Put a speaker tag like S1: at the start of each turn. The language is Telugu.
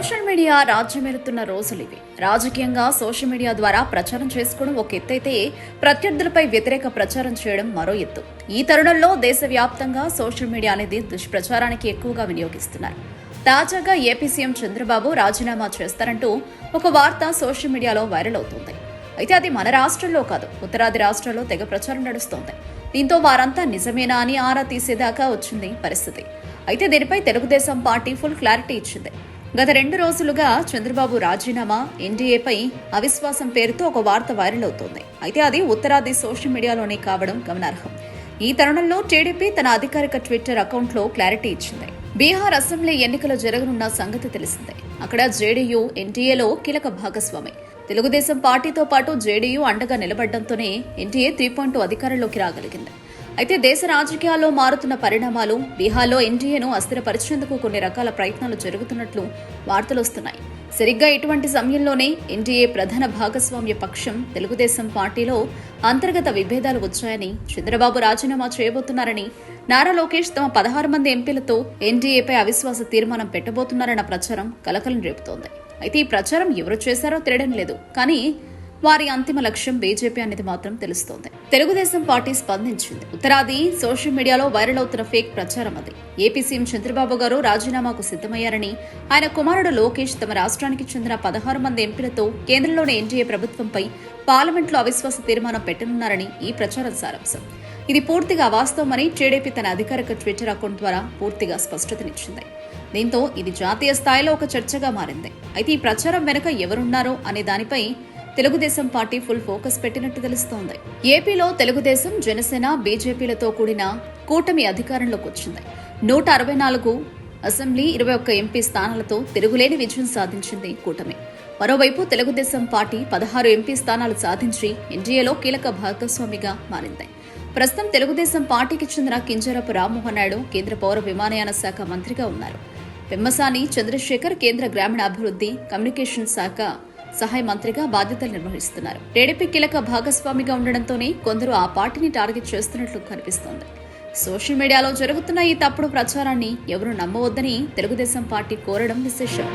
S1: సోషల్ మీడియా రాజ్యమేలుతున్న రోజులు ఇవి. రాజకీయంగా సోషల్ మీడియా ద్వారా ప్రచారం చేసుకోవడం ఒక ఎత్తు అయితే ప్రత్యర్థులపై వ్యతిరేక ప్రచారం చేయడం మరో ఎత్తు. ఈ తరుణంలో దేశవ్యాప్తంగా సోషల్ మీడియా అనేది దుష్ప్రచారానికి ఎక్కువగా వినియోగిస్తున్నారు. తాజాగా ఏపీ సీఎం చంద్రబాబు రాజీనామా చేస్తారంటూ ఒక వార్త సోషల్ మీడియాలో వైరల్ అవుతుంది. అయితే అది మన రాష్ట్రంలో కాదు ఉత్తరాది రాష్ట్రాల్లో తెగ ప్రచారం నడుస్తోంది. దీంతో వారంతా నిజమేనా అని ఆరా తీసేదాకా వచ్చింది పరిస్థితి. అయితే దీనిపై తెలుగుదేశం పార్టీ ఫుల్ క్లారిటీ ఇచ్చింది. గత రెండు రోజులుగా చంద్రబాబు రాజీనామా ఎన్డీఏపై అవిశ్వాసం పేరుతో ఒక వార్త వైరల్ అవుతోంది. అయితే అది ఉత్తరాది సోషల్ మీడియాలోనే కావడం గమనార్హం. ఈ తరుణంలో టీడీపీ తన అధికారిక ట్విట్టర్ అకౌంట్లో క్లారిటీ ఇచ్చింది. బీహార్ అసెంబ్లీ ఎన్నికలు జరగనున్న సంగతి తెలిసిందే. అక్కడ జేడీయూ ఎన్టీఏలో కీలక భాగస్వామి. తెలుగుదేశం పార్టీతో పాటు జేడీయూ అండగా నిలబడడంతోనే ఎన్టీఏ త్రీ పాయింట్ అధికారంలోకి రాగలిగింది. అయితే దేశ రాజకీయాల్లో మారుతున్న పరిణామాలు బీహార్లో ఎన్డీఏను అస్థిరపరిచేందుకు కొన్ని రకాల ప్రయత్నాలు జరుగుతున్నట్లు వార్తలు వస్తున్నాయి. సరిగ్గా ఇటువంటి సమయంలోనే ఎన్డీఏ ప్రధాన భాగస్వామ్య పక్షం తెలుగుదేశం పార్టీలో అంతర్గత విభేదాలు వచ్చాయని చంద్రబాబు రాజీనామా చేయబోతున్నారని నారా లోకేష్ తమ పదహారు మంది ఎంపీలతో ఎన్డీఏపై అవిశ్వాస తీర్మానం పెట్టబోతున్నారన్న ప్రచారం కలకలం రేపుతోంది. అయితే ఈ ప్రచారం ఎవరు చేశారో తెలియడం లేదు. కానీ వారి అంతిమ లక్ష్యం బీజేపీ అనేది మాత్రం తెలుస్తోంది. తెలుగుదేశం పార్టీ స్పందించింది. ఉత్తరాది సోషల్ మీడియాలో వైరల్ అవుతున్న ఫేక్ ప్రచారం అది. ఏపీ సీఎం చంద్రబాబు గారు రాజీనామాకు సిద్ధమయ్యారని ఆయన కుమారుడు లోకేష్ తమ రాష్ట్రానికి చెందిన పదహారు మంది ఎంపీలతో కేంద్రంలోని ఎన్డీఏ ప్రభుత్వంపై పార్లమెంట్లో అవిశ్వాస తీర్మానం పెట్టనున్నారని ఈ ప్రచారం సారాంశం. ఇది పూర్తిగా అవాస్తవమని టీడీపీ తన అధికారిక ట్విట్టర్ అకౌంట్ ద్వారా పూర్తిగా స్పష్టతనిచ్చింది. దీంతో ఇది జాతీయ స్థాయిలో ఒక చర్చగా మారింది. అయితే ఈ ప్రచారం వెనుక ఎవరున్నారో అనే దానిపై తెలుగుదేశం పార్టీ ఫుల్ ఫోకస్ పెట్టినట్టు తెలుస్తోంది. ఏపీలో తెలుగుదేశం జనసేన బీజేపీలతో కూడిన కూటమి అధికారంలోకి వచ్చింది. నూట అరవై నాలుగు అసెంబ్లీ ఇరవై ఒక్క ఎంపీ స్థానాలతో తిరుగులేని విజయం సాధించింది కూటమి. మరోవైపు తెలుగుదేశం పార్టీ పదహారు ఎంపీ స్థానాలు సాధించి ఎన్డీఏలో కీలక భాగస్వామిగా మారింది. ప్రస్తుతం తెలుగుదేశం పార్టీకి చెందిన కింజరపు రామ్మోహన్ నాయుడు కేంద్ర పౌర విమానయాన శాఖ మంత్రిగా ఉన్నారు. పెమ్మసాని చంద్రశేఖర్ కేంద్ర గ్రామీణాభివృద్ధి కమ్యూనికేషన్ శాఖ సహాయ మంత్రిగా బాధ్యతలు నిర్వహిస్తున్నారు. టీడీపీ కీలక భాగస్వామిగా ఉండడంతోనే కొందరు ఆ పార్టీని టార్గెట్ చేస్తున్నట్లు కనిపిస్తోంది. సోషల్ మీడియాలో జరుగుతున్న ఈ తప్పుడు ప్రచారాన్ని ఎవరు నమ్మవద్దని తెలుగుదేశం పార్టీ కోరడం విశేషం.